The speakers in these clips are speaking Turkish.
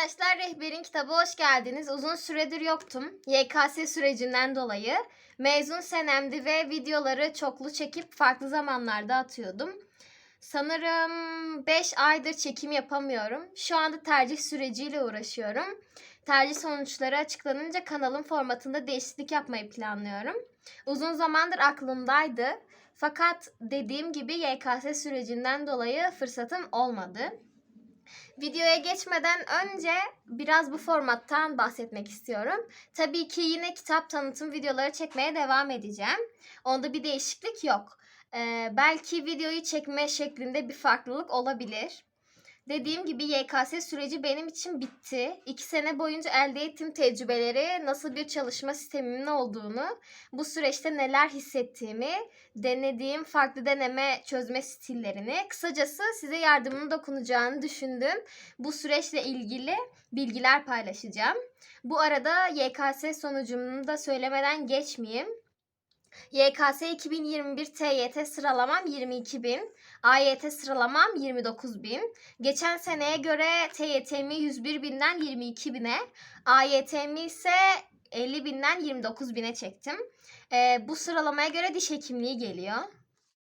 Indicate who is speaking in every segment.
Speaker 1: Arkadaşlar Rehber'in kitabı hoş geldiniz. Uzun süredir yoktum. YKS sürecinden dolayı. Mezun senemdi ve videoları çoklu çekip farklı zamanlarda atıyordum. Sanırım 5 aydır çekim yapamıyorum. Şu anda tercih süreciyle uğraşıyorum. Tercih sonuçları açıklanınca kanalın formatında değişiklik yapmayı planlıyorum. Uzun zamandır aklımdaydı. Fakat dediğim gibi YKS sürecinden dolayı fırsatım olmadı. Videoya geçmeden önce biraz bu formattan bahsetmek istiyorum. Tabii ki yine kitap tanıtım videoları çekmeye devam edeceğim. Onda bir değişiklik yok. Ee, belki videoyu çekme şeklinde bir farklılık olabilir. Dediğim gibi YKS süreci benim için bitti. İki sene boyunca elde ettiğim tecrübeleri, nasıl bir çalışma sistemimin olduğunu, bu süreçte neler hissettiğimi, denediğim farklı deneme çözme stillerini, kısacası size yardımın dokunacağını düşündüğüm bu süreçle ilgili bilgiler paylaşacağım. Bu arada YKS sonucunu da söylemeden geçmeyeyim. YKS 2021 TYT sıralamam 22.000, AYT sıralamam 29.000. Geçen seneye göre TYT'mi 101.000'den 22.000'e, AYT'mi ise 50.000'den 29.000'e çektim. Ee, bu sıralamaya göre diş hekimliği geliyor.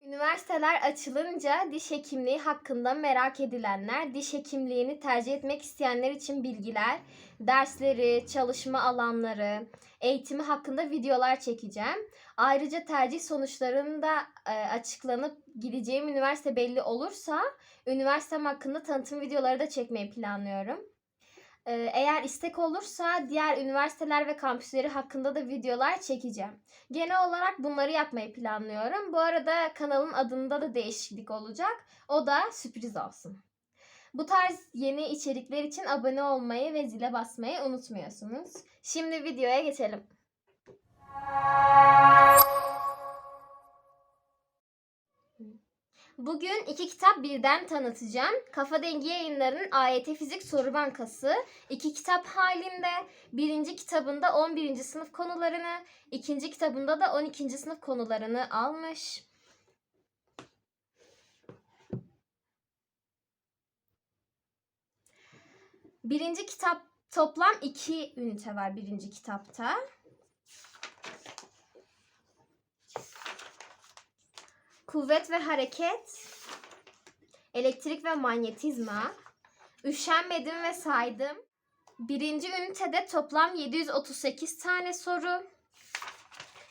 Speaker 1: Üniversiteler açılınca diş hekimliği hakkında merak edilenler, diş hekimliğini tercih etmek isteyenler için bilgiler, dersleri, çalışma alanları, eğitimi hakkında videolar çekeceğim. Ayrıca tercih sonuçlarının da e, açıklanıp gideceğim üniversite belli olursa üniversitem hakkında tanıtım videoları da çekmeyi planlıyorum. E, eğer istek olursa diğer üniversiteler ve kampüsleri hakkında da videolar çekeceğim. Genel olarak bunları yapmayı planlıyorum. Bu arada kanalın adında da değişiklik olacak. O da sürpriz olsun. Bu tarz yeni içerikler için abone olmayı ve zile basmayı unutmuyorsunuz. Şimdi videoya geçelim. Bugün iki kitap birden tanıtacağım. Kafa Dengi Yayınları'nın AYT Fizik Soru Bankası. iki kitap halinde. Birinci kitabında 11. sınıf konularını, ikinci kitabında da 12. sınıf konularını almış. Birinci kitap toplam iki ünite var birinci kitapta. Kuvvet ve hareket, elektrik ve manyetizma, üşenmedim ve saydım. Birinci ünitede toplam 738 tane soru.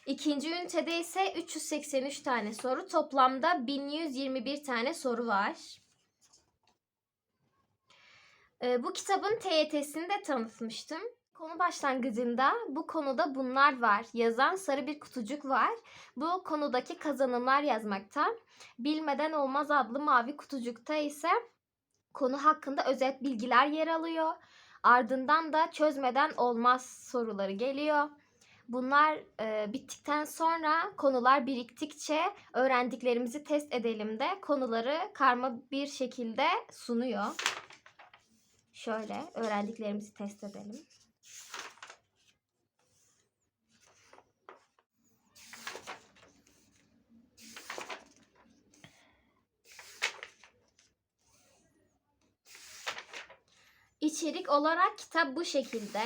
Speaker 1: İkinci ünitede ise 383 tane soru. Toplamda 1121 tane soru var. Ee, bu kitabın TYT'sini de tanıtmıştım. Konu başlangıcında bu konuda bunlar var. Yazan sarı bir kutucuk var. Bu konudaki kazanımlar yazmakta. Bilmeden olmaz adlı mavi kutucukta ise konu hakkında özet bilgiler yer alıyor. Ardından da çözmeden olmaz soruları geliyor. Bunlar e, bittikten sonra konular biriktikçe öğrendiklerimizi test edelim de konuları karma bir şekilde sunuyor. Şöyle öğrendiklerimizi test edelim. İçerik olarak kitap bu şekilde.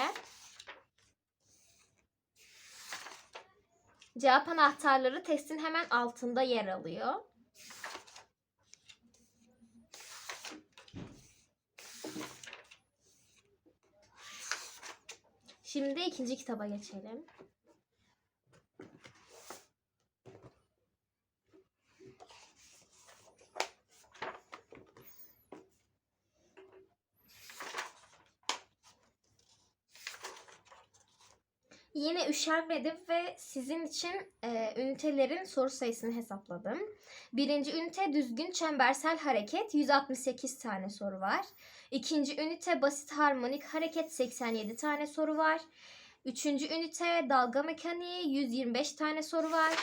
Speaker 1: Cevap anahtarları testin hemen altında yer alıyor. Şimdi ikinci kitaba geçelim. Yine üşenmedim ve sizin için e, ünitelerin soru sayısını hesapladım. Birinci ünite düzgün çembersel hareket 168 tane soru var. İkinci ünite basit harmonik hareket 87 tane soru var. Üçüncü ünite dalga mekaniği 125 tane soru var.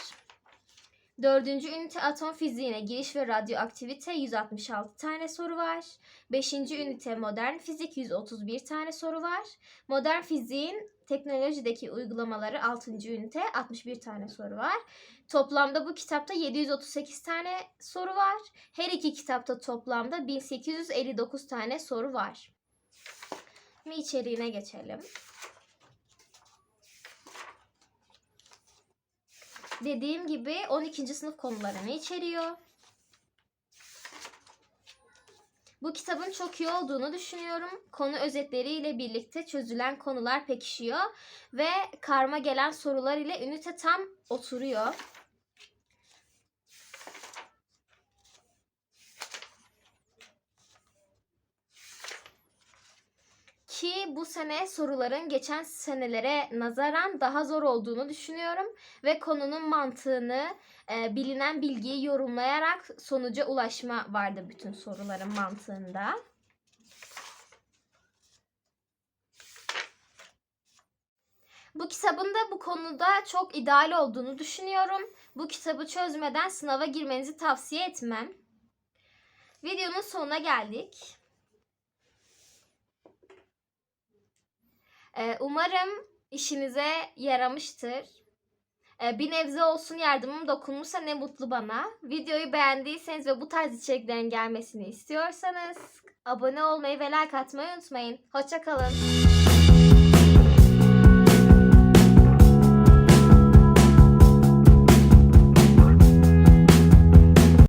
Speaker 1: Dördüncü ünite atom fiziğine giriş ve radyoaktivite 166 tane soru var. Beşinci ünite modern fizik 131 tane soru var. Modern fiziğin teknolojideki uygulamaları 6. ünite 61 tane soru var. Toplamda bu kitapta 738 tane soru var. Her iki kitapta toplamda 1859 tane soru var. Şimdi içeriğine geçelim. Dediğim gibi 12. sınıf konularını içeriyor. Bu kitabın çok iyi olduğunu düşünüyorum. Konu özetleriyle birlikte çözülen konular pekişiyor ve karma gelen sorular ile ünite tam oturuyor. Ki bu sene soruların geçen senelere nazaran daha zor olduğunu düşünüyorum ve konunun mantığını, e, bilinen bilgiyi yorumlayarak sonuca ulaşma vardı bütün soruların mantığında. Bu kitabın da bu konuda çok ideal olduğunu düşünüyorum. Bu kitabı çözmeden sınava girmenizi tavsiye etmem. Videonun sonuna geldik. Ee, umarım işinize yaramıştır. Ee, bir nebze olsun yardımım dokunmuşsa ne mutlu bana. Videoyu beğendiyseniz ve bu tarz içeriklerin gelmesini istiyorsanız abone olmayı ve like atmayı unutmayın. Hoşçakalın.